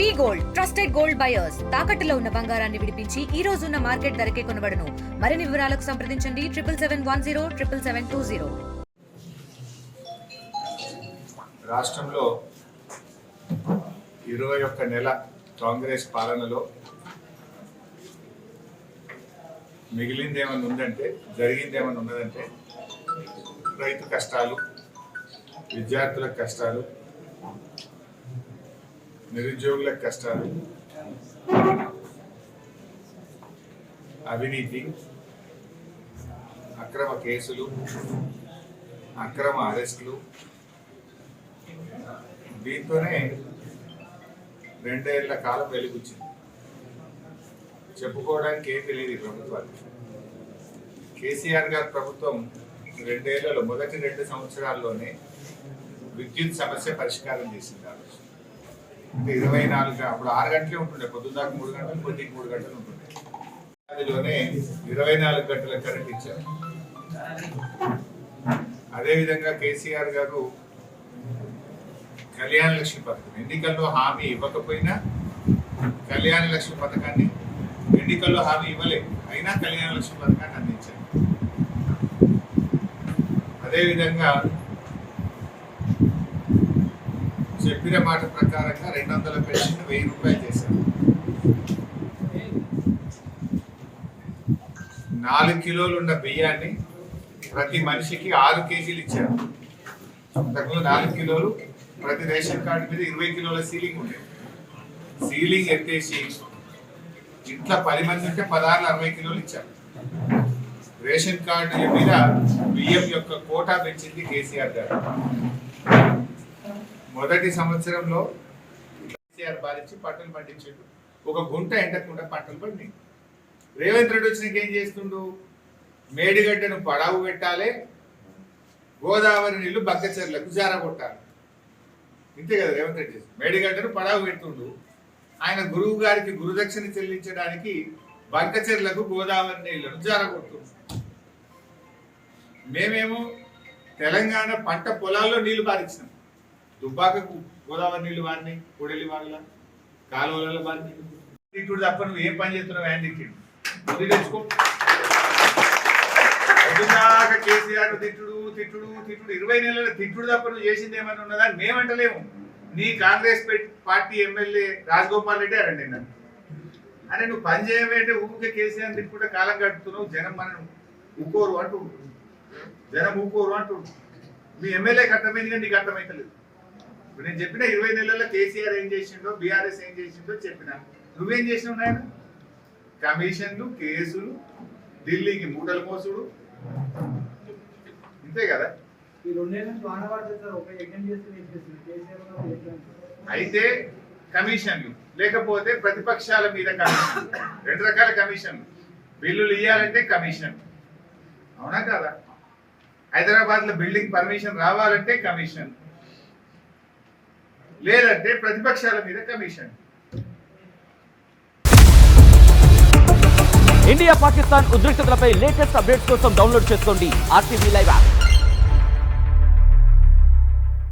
V gold trusted gold buyers. తాకట్టులో ఉన్న బంగారాన్ని విడిపించి ఈ రోజు ఉన్న మార్కెట్ ధరకే కొనబడను. మరిన్ని వివరాలకు సంప్రదించండి. Triple seven one zero triple seven two zero. రాష్ట్రంలో ఇరవై ఒక్క నెల కాంగ్రెస్ పాలనలో మిగిలింది ఏమైనా ఉందంటే జరిగింది ఏమైనా ఉన్నదంటే రైతు కష్టాలు విద్యార్థుల కష్టాలు నిరుద్యోగుల కష్టాలు. అవినీతి అక్రమ కేసులు అక్రమ అరెస్టులు. దీంతోనే రెండేళ్ళ కాలం వెలుగుచ్చింది చెప్పుకోవడానికి ఏం తెలియదు ప్రభుత్వానికి కేసీఆర్ గారి ప్రభుత్వం రెండేళ్ళలో మొదటి రెండు సంవత్సరాల్లోనే విద్యుత్ సమస్య పరిష్కారం చేసింది అంటే ఇరవై నాలుగు అప్పుడు ఆరు గంటలే ఉంటుండే. పొద్దుదాకా మూడు గంటలు కొద్దిగా మూడు గంటలు ఉంటుండే. అందులోనే ఇరవై నాలుగు గంటల కరెంట్ ఇచ్చారు. అదేవిధంగా కేసీఆర్ గారు కళ్యాణ లక్ష్మి పథకం. ఎన్నికల్లో హామీ ఇవ్వకపోయినా కళ్యాణ లక్ష్మి పథకాన్ని ఎన్నికల్లో హామీ ఇవ్వలేదు అయినా కళ్యాణ లక్ష్మి పథకాన్ని అందించారు. అదేవిధంగా చెప్పిన మాట ప్రకారంగా రెండు వందల పెన్షన్ వెయ్యి రూపాయలు చేశారు. నాలుగు కిలోలు ఉన్న బియ్యాన్ని ప్రతి మనిషికి ఆరు కేజీలు ఇచ్చారు. అంతకుముందు నాలుగు కిలోలు ప్రతి రేషన్ కార్డు మీద ఇరవై కిలోల సీలింగ్ ఉండేది సీలింగ్ ఎత్తేసి ఇంట్లో పది మంది ఉంటే పదహారు అరవై కిలోలు ఇచ్చారు. రేషన్ కార్డుల మీద బియ్యం యొక్క కోటా పెంచింది కేసీఆర్ గారు. మొదటి సంవత్సరంలో కేసీఆర్ బాధించి పంటలు పండించాడు. ఒక గుంట ఎండకుండా పంటలు పండి రేవంత్ రెడ్డి వచ్చినాక ఏం చేస్తుండు? మేడిగడ్డను పడావు పెట్టాలి గోదావరి నీళ్ళు బగ్గచెర్లకు జారగొట్టాలి. ఇంతే కదా రేవంత్ రెడ్డి మేడిగడ్డను పడావు పెడుతుండు. ఆయన గురువు గారికి గురుదక్షిణ చెల్లించడానికి బంకచెర్లకు గోదావరి నీళ్ళను జారగొడుతుంది మేమేమో తెలంగాణ పంట పొలాల్లో నీళ్ళు పారించినాం దుబ్బాకకు గోదావరి నీళ్ళు వారిని కొడలి వాళ్ళ కాలువలలో వారిని ఇటు తప్ప నువ్వు ఏం పని చేస్తున్నావు ఆయన తిట్టిండు బుద్ధి తెచ్చుకో. పొద్దున్నాక కేసీఆర్ తిట్టుడు తిట్టుడు తిట్టుడు. ఇరవై నెలల తిట్టుడు తప్ప నువ్వు చేసింది ఏమైనా ఉన్నదా? అని మేమంటలేము. నీ కాంగ్రెస్ పార్టీ ఎమ్మెల్యే రాజగోపాల్ రెడ్డి అరండి నన్ను. అరే నువ్వు పని చేయమంటే ఊరికే కేసీఆర్ తిట్టుకుంటే కాలం గడుపుతున్నావు. జనం మనం ఊకోరు అంటూ జనం ఊకోరు అంటుడు మీ ఎమ్మెల్యే కట్టమైంది కానీ నీకు అర్థమైతలేదు. ఇప్పుడు నేను చెప్పిన ఇరవై నెలల్లో కేసీఆర్ ఏం చేసిండో బీఆర్ఎస్ ఏం చేసిండో చెప్పిన. నువ్వేం చేసినావు నాయన? కమిషన్లు కేసులు ఢిల్లీకి మూటలు మోసుడు. ఇంతే కదా. అయితే కమిషన్లు లేకపోతే ప్రతిపక్షాల మీద కమిషన్ రెండు రకాల కమిషన్లు. బిల్లులు ఇవ్వాలంటే కమిషన్. అవునా కదా? హైదరాబాద్లో బిల్డింగ్ పర్మిషన్ రావాలంటే కమిషన్. లేదంటే ప్రతిపక్షాల మీద కమిషన్. ఇండియా పాకిస్తాన్ ఉద్రిక్తతలపై లేటెస్ట్ అప్డేట్స్ కోసం డౌన్లోడ్ చేసుకోండి ఆర్టీవీ లైవ్ యాప్.